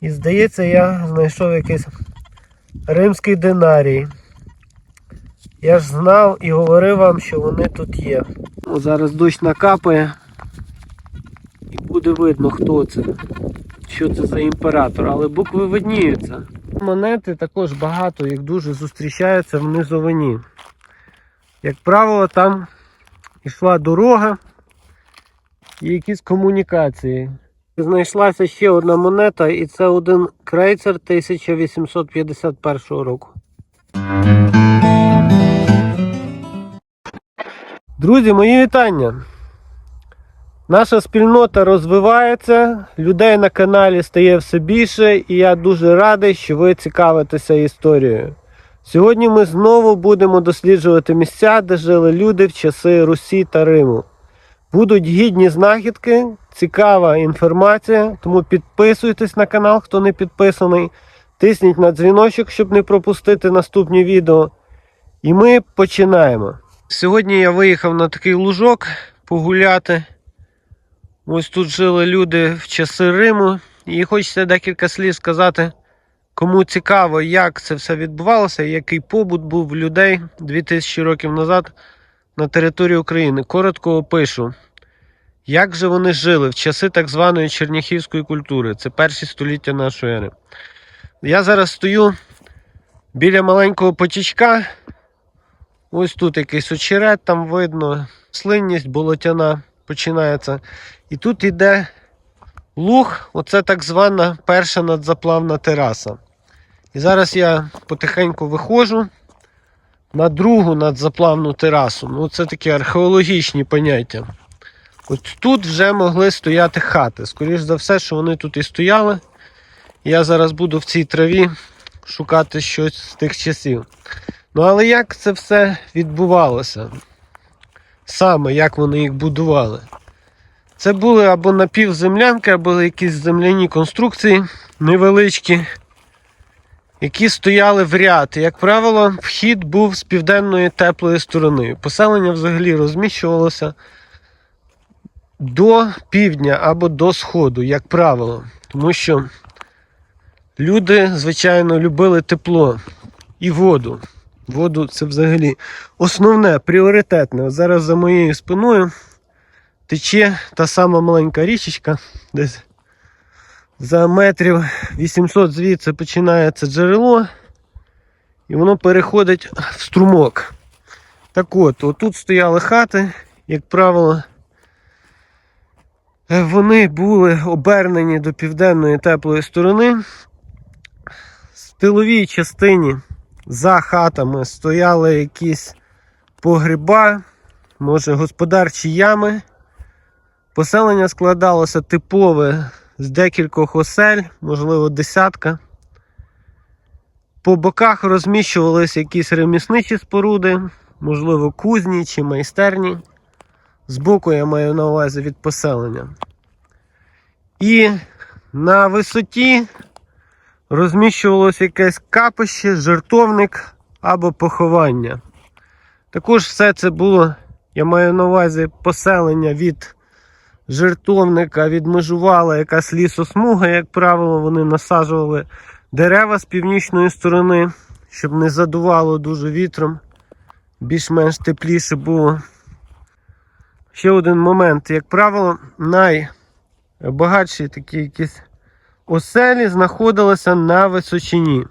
І здається, я знайшов якийсь римський динарій. Я ж знав і говорив вам, що вони тут є. О, зараз дощ накапає. І буде видно, хто це. Що це за імператор, але букви видніються. Монети також багато, їх дуже зустрічаються в низовині. Як правило, там йшла дорога і якісь комунікації. Знайшлася ще одна монета, і це один крейцер 1851 року. Друзі, мої вітання! Наша спільнота розвивається, людей на каналі стає все більше, і я дуже радий, що ви цікавитеся історією. Сьогодні ми знову будемо досліджувати місця, де жили люди в часи Русі та Риму. Будуть гідні знахідки, цікава інформація, тому підписуйтесь на канал, хто не підписаний. Тисніть на дзвіночок, щоб не пропустити наступні відео. І ми починаємо. Сьогодні я виїхав на такий лужок погуляти. Ось тут жили люди в часи Риму. І хочеться декілька слів сказати, кому цікаво, як це все відбувалося, який побут був людей 2000 років назад на території України. Коротко опишу, як же вони жили в часи так званої черніхівської культури. Це перші століття нашої ери. Я зараз стою біля маленького потічка. Ось тут якийсь очерет, там видно, слинність болотяна починається. І тут йде луг, оце так звана перша надзаплавна тераса. І зараз я потихеньку виходжу на другу надзаплавну терасу. Ну, це такі археологічні поняття. От тут вже могли стояти хати. Скоріше за все, що вони тут і стояли. Я зараз буду в цій траві шукати щось з тих часів. Ну, але як це все відбувалося? Саме як вони їх будували? Це були або напівземлянки, або якісь земляні конструкції невеличкі, які стояли в ряд. Як правило, вхід був з південної теплої сторони. Поселення взагалі розміщувалося до півдня або до сходу, як правило. Тому що люди, звичайно, любили тепло і воду. Воду це взагалі основне, пріоритетне. Зараз за моєю спиною тече та сама маленька річечка, десь за метрів 800 звідси починається джерело, і воно переходить в струмок. Так от, отут стояли хати, як правило, вони були обернені до південної теплої сторони. В тиловій частині за хатами стояли якісь погреба, може господарчі ями. Поселення складалося типове з декількох осель, можливо, десятка. По боках розміщувалися якісь ремісничі споруди, можливо, кузні чи майстерні. Збоку я маю на увазі від поселення. І на висоті розміщувалося якесь капище, жертовник або поховання. Також все це було, я маю на увазі поселення від жертовника, відмежувала якась лісосмуга, як правило, вони насаджували дерева з північної сторони, щоб не задувало дуже вітром, більш-менш тепліше було. Ще один момент, як правило, найбагатші такі якісь оселі знаходилися на височині.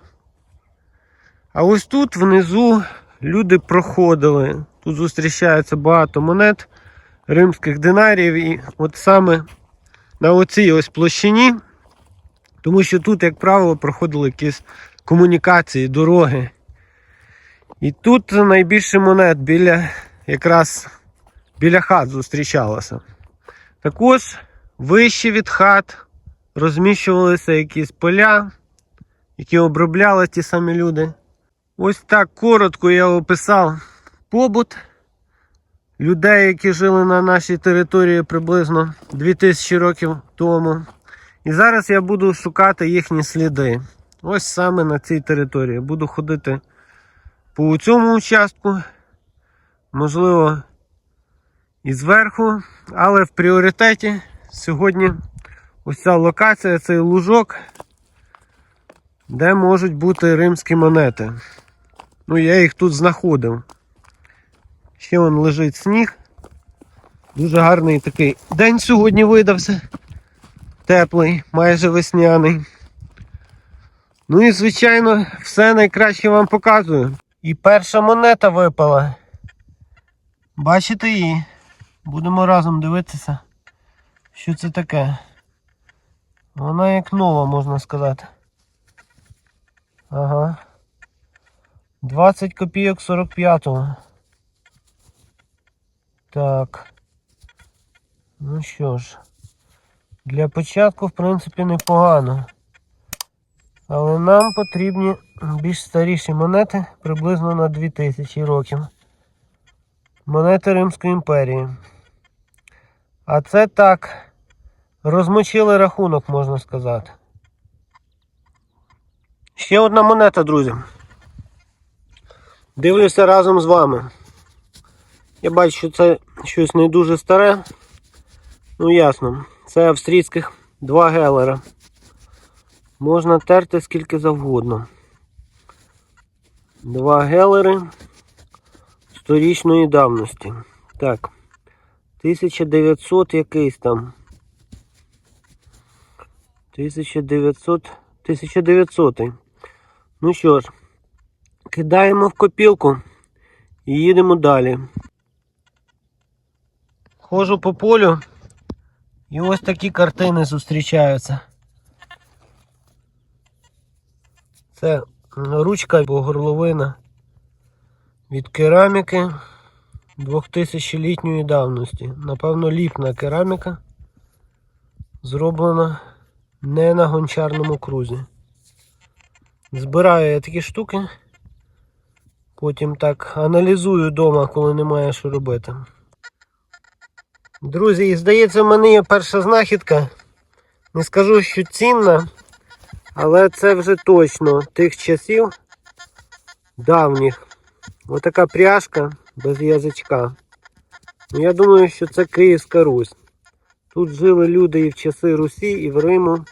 А ось тут внизу люди проходили. Тут зустрічається багато монет римських динарів. І от саме на оцій ось площині, тому що тут, як правило, проходили якісь комунікації, дороги. І тут найбільше монет біля якраз біля хат зустрічалося. Також вище від хат розміщувалися якісь поля, які обробляли ті самі люди. Ось так коротко я описав побут людей, які жили на нашій території приблизно 2000 років тому. І зараз я буду шукати їхні сліди. Ось саме на цій території. Буду ходити по цьому участку, можливо, і зверху, але в пріоритеті сьогодні ось ця локація, цей лужок, де можуть бути римські монети. Ну, я їх тут знаходив. Ще вон лежить сніг. Дуже гарний такий день сьогодні видався. Теплий, майже весняний. Ну і, звичайно, все найкраще вам показую. І перша монета випала. Бачите її? Будемо разом дивитися, що це таке. Вона як нова, можна сказати. Ага. 20 копійок 45-го. Так. Ну що ж, для початку, в принципі, непогано. Але нам потрібні більш старіші монети приблизно на 2000 років. Монети Римської імперії. А це так. Розмочили рахунок, можна сказати. Ще одна монета, друзі. Дивлюся разом з вами. Я бачу, що це щось не дуже старе. Ну ясно, це австрійських два гелера. Можна терти скільки завгодно. Два гелери сторічної давності. Так. 1900 якийсь там. 1900. 1900. Ну що ж, кидаємо в копілку і їдемо далі. Ходжу по полю і ось такі картини зустрічаються. Це ручка або горловина від кераміки 2000-літньої давності. Напевно, ліпна кераміка зроблена не на гончарному крузі. Збираю я такі штуки, потім так аналізую вдома, коли немає що робити. Друзі, і здається, в мене є перша знахідка. Не скажу, що цінна, але це вже точно тих часів давніх. Отака пряжка без язичка. Ну, я думаю, що це Київська Русь. Тут жили люди і в часи Русі, і в Риму,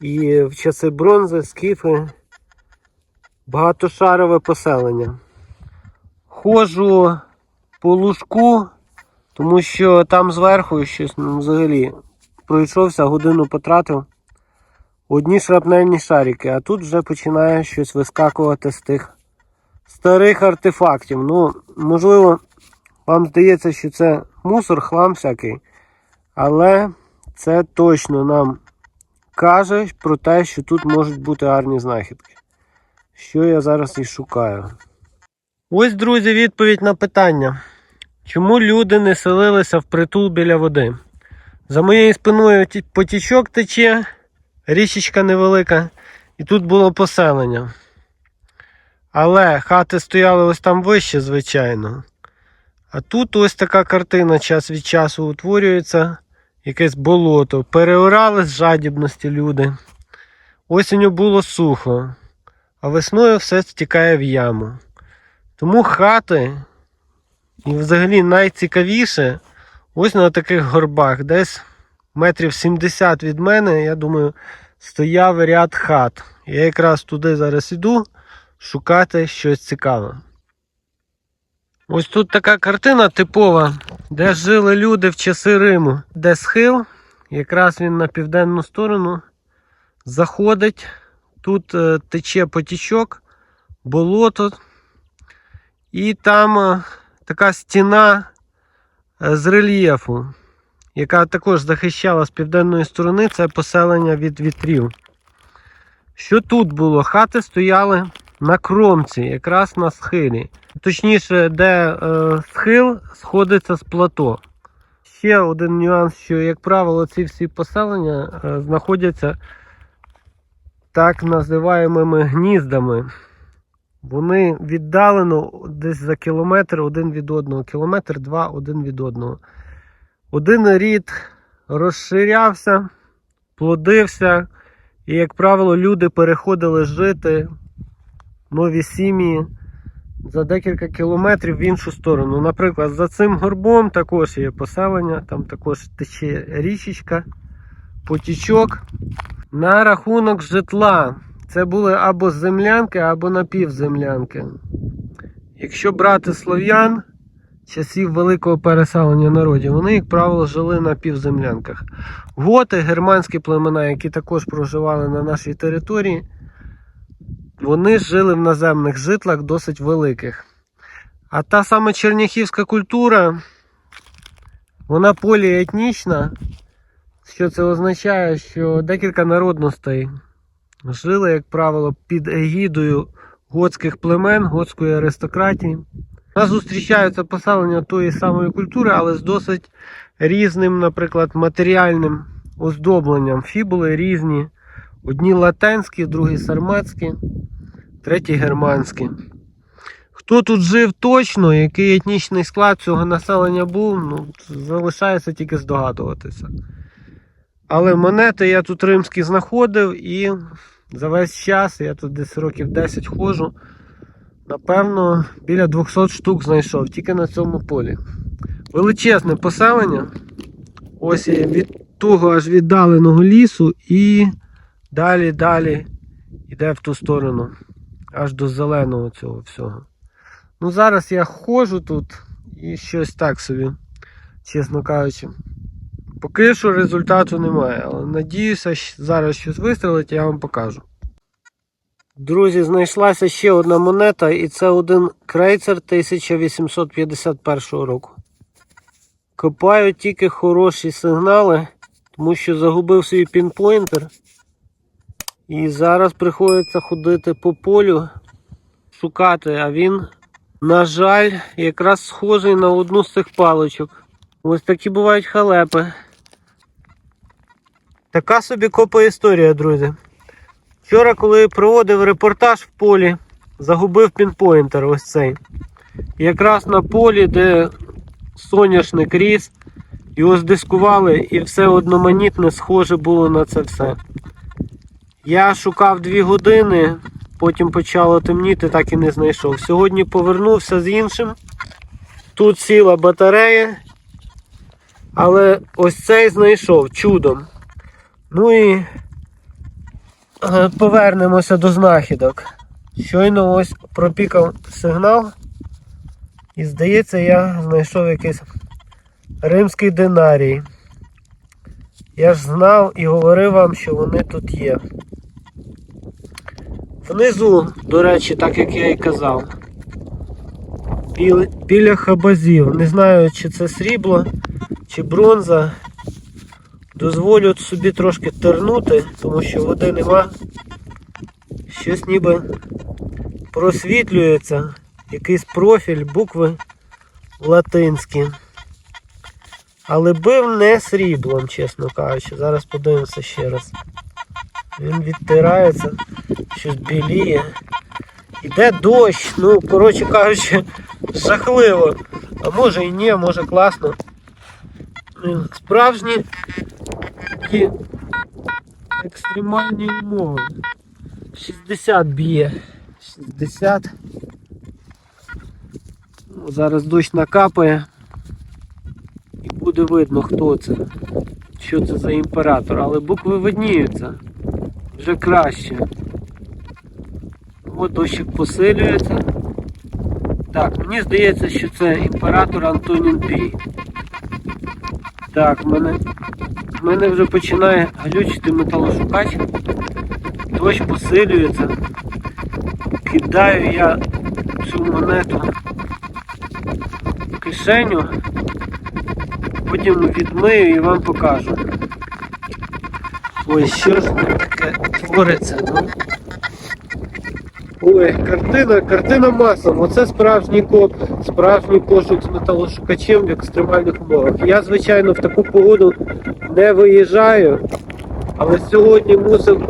і в часи бронзи, скіфи. Багатошарове поселення. Ходжу по лужку, тому що там зверху щось ну, взагалі пройшовся, годину потратив. Одні шрапнельні шарики, а тут вже починає щось вискакувати з тих старих артефактів. Ну, можливо, вам здається, що це мусор, хлам всякий. Але це точно нам каже про те, що тут можуть бути гарні знахідки. Що я зараз і шукаю. Ось, друзі, відповідь на питання. Чому люди не селилися в притул біля води? За моєю спиною потічок тече, річечка невелика, і тут було поселення. Але хати стояли ось там вище, звичайно. А тут ось така картина час від часу утворюється, якесь болото. Переорали з жадібності люди. Осінню було сухо, а весною все стікає в яму. Тому хати, і взагалі найцікавіше, ось на таких горбах, десь метрів 70 від мене, я думаю, стояв ряд хат. Я якраз туди зараз іду шукати щось цікаве. Ось тут така картина типова, де жили люди в часи Риму, де схил, якраз він на південну сторону заходить. Тут е, тече потічок, болото, і там е, така стіна е, з рельєфу, яка також захищала з південної сторони це поселення від вітрів. Що тут було? Хати стояли на кромці, якраз на схилі. Точніше, де е, схил сходиться з плато. Ще один нюанс, що, як правило, ці всі поселення е, знаходяться так називаємими гніздами. Вони віддалено десь за кілометр один від одного, кілометр два один від одного. Один рід розширявся, плодився, і, як правило, люди переходили жити нові сім'ї за декілька кілометрів в іншу сторону. Наприклад, за цим горбом також є поселення, там також тече річечка, потічок. На рахунок житла. Це були або землянки, або напівземлянки. Якщо брати слов'ян часів великого переселення народів, вони, як правило, жили на півземлянках. Готи, германські племена, які також проживали на нашій території, вони жили в наземних житлах досить великих. А та саме черняхівська культура, вона поліетнічна, що це означає, що декілька народностей жили, як правило, під егідою готських племен, готської аристократії. У нас зустрічаються поселення тої самої культури, але з досить різним, наприклад, матеріальним оздобленням. Фібули різні. Одні латинські, другі сарматські, треті германські. Хто тут жив точно, який етнічний склад цього населення був, ну, залишається тільки здогадуватися. Але монети я тут римські знаходив і за весь час, я тут десь років 10 ходжу, напевно, біля 200 штук знайшов тільки на цьому полі. Величезне поселення. Ось від того аж віддаленого лісу і далі, далі йде в ту сторону, аж до зеленого цього всього. Ну, зараз я ходжу тут і щось так собі, чесно кажучи. Поки що результату немає, але надіюся, зараз щось вистрелить, я вам покажу. Друзі, знайшлася ще одна монета, і це один крейцер 1851 року. Копаю тільки хороші сигнали, тому що загубив свій пінпойнтер. І зараз приходиться ходити по полю, шукати, а він, на жаль, якраз схожий на одну з цих паличок. Ось такі бувають халепи. Така собі копа історія, друзі. Вчора, коли проводив репортаж в полі, загубив пінпойнтер ось цей. Якраз на полі, де соняшник ріс, його здискували і все одноманітне схоже було на це все. Я шукав дві години, потім почало темніти, так і не знайшов. Сьогодні повернувся з іншим. Тут сіла батарея, але ось цей знайшов чудом. Ну і е, повернемося до знахідок. Щойно ось пропікав сигнал. І здається, я знайшов якийсь римський динарій. Я ж знав і говорив вам, що вони тут є. Внизу, до речі, так як я і казав, біля, біля хабазів. Не знаю, чи це срібло, чи бронза. Дозволю собі трошки тернути, тому що води нема. Щось ніби просвітлюється, якийсь профіль, букви латинські. Але бив не сріблом, чесно кажучи. Зараз подивимося ще раз. Він відтирається, щось біліє. Іде дощ, ну, коротше кажучи, жахливо. А може і ні, може класно. Справжні такі екстремальні умови. 60 б'є. 60. Ну, Зараз дощ накапає. Буде видно, хто це. Що це за імператор. Але букви видніються. Вже краще. От дощик посилюється. Так, мені здається, що це імператор Антонін Пій. Так, мене, мене вже починає глючити металошукач. Дощ посилюється. Кидаю я цю монету в кишеню, потім відмию і вам покажу. Ой, що ж таке твориться, ну. Ой, картина, картина масом. Оце справжній коп, справжній пошук з металошукачем в екстремальних умовах. Я, звичайно, в таку погоду не виїжджаю, але сьогодні мусив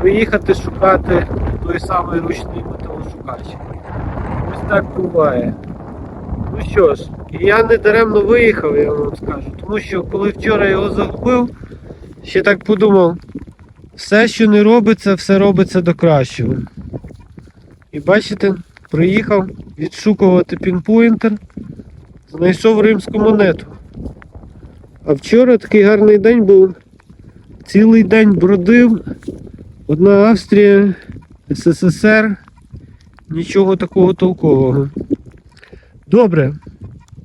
приїхати шукати той самий ручний металошукач. Ось так буває. Ну що ж, я не даремно виїхав, я вам скажу. Тому що коли вчора його загубив, ще так подумав, все, що не робиться, все робиться до кращого. І бачите, приїхав відшукувати пінпойнтер, знайшов римську монету. А вчора такий гарний день був. Цілий день бродив, Одна Австрія, СССР, нічого такого толкового. Добре.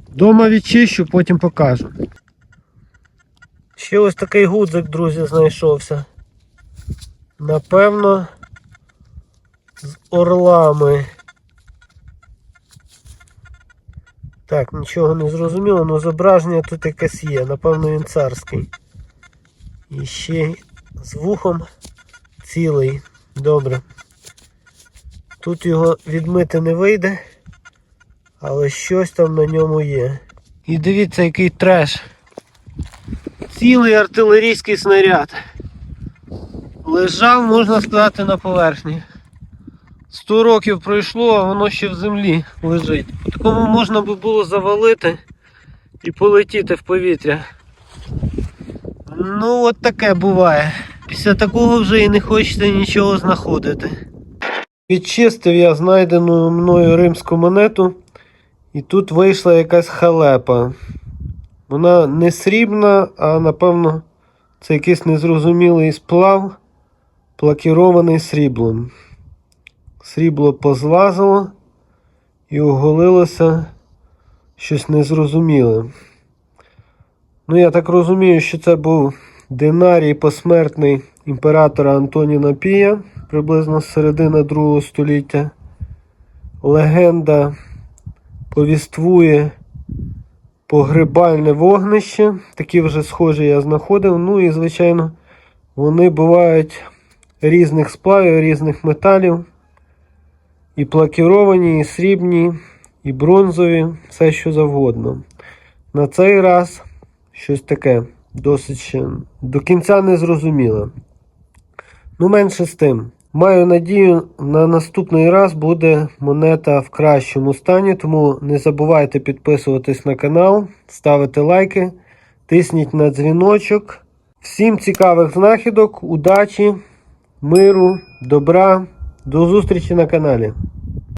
Дома відчищу, потім покажу. Ще ось такий гудзик, друзі, знайшовся. Напевно, з орлами. Так, нічого не зрозуміло, але зображення тут якесь є. Напевно, він царський. І ще з вухом цілий. Добре. Тут його відмити не вийде, але щось там на ньому є. І дивіться, який треш. Цілий артилерійський снаряд. Лежав, можна сказати, на поверхні. 100 років пройшло, а воно ще в землі лежить. По такому можна би було завалити і полетіти в повітря. Ну, от таке буває. Після такого вже і не хочеться нічого знаходити. Відчистив я знайдену мною римську монету, і тут вийшла якась халепа. Вона не срібна, а напевно це якийсь незрозумілий сплав, плакірований сріблом. Срібло позлазило і оголилося щось незрозуміле. Ну, я так розумію, що це був динарій посмертний імператора Антоніна Пія, приблизно з середини Другого століття. Легенда повіствує погребальне вогнище. Такі вже схожі я знаходив. Ну і, звичайно, вони бувають різних сплавів, різних металів. І плакіровані, і срібні, і бронзові, все що завгодно. На цей раз щось таке досить до кінця не зрозуміле. Ну, менше з тим. Маю надію, на наступний раз буде монета в кращому стані, тому не забувайте підписуватись на канал, ставити лайки, тисніть на дзвіночок. Всім цікавих знахідок, удачі, миру, добра. До зустрічі на каналі.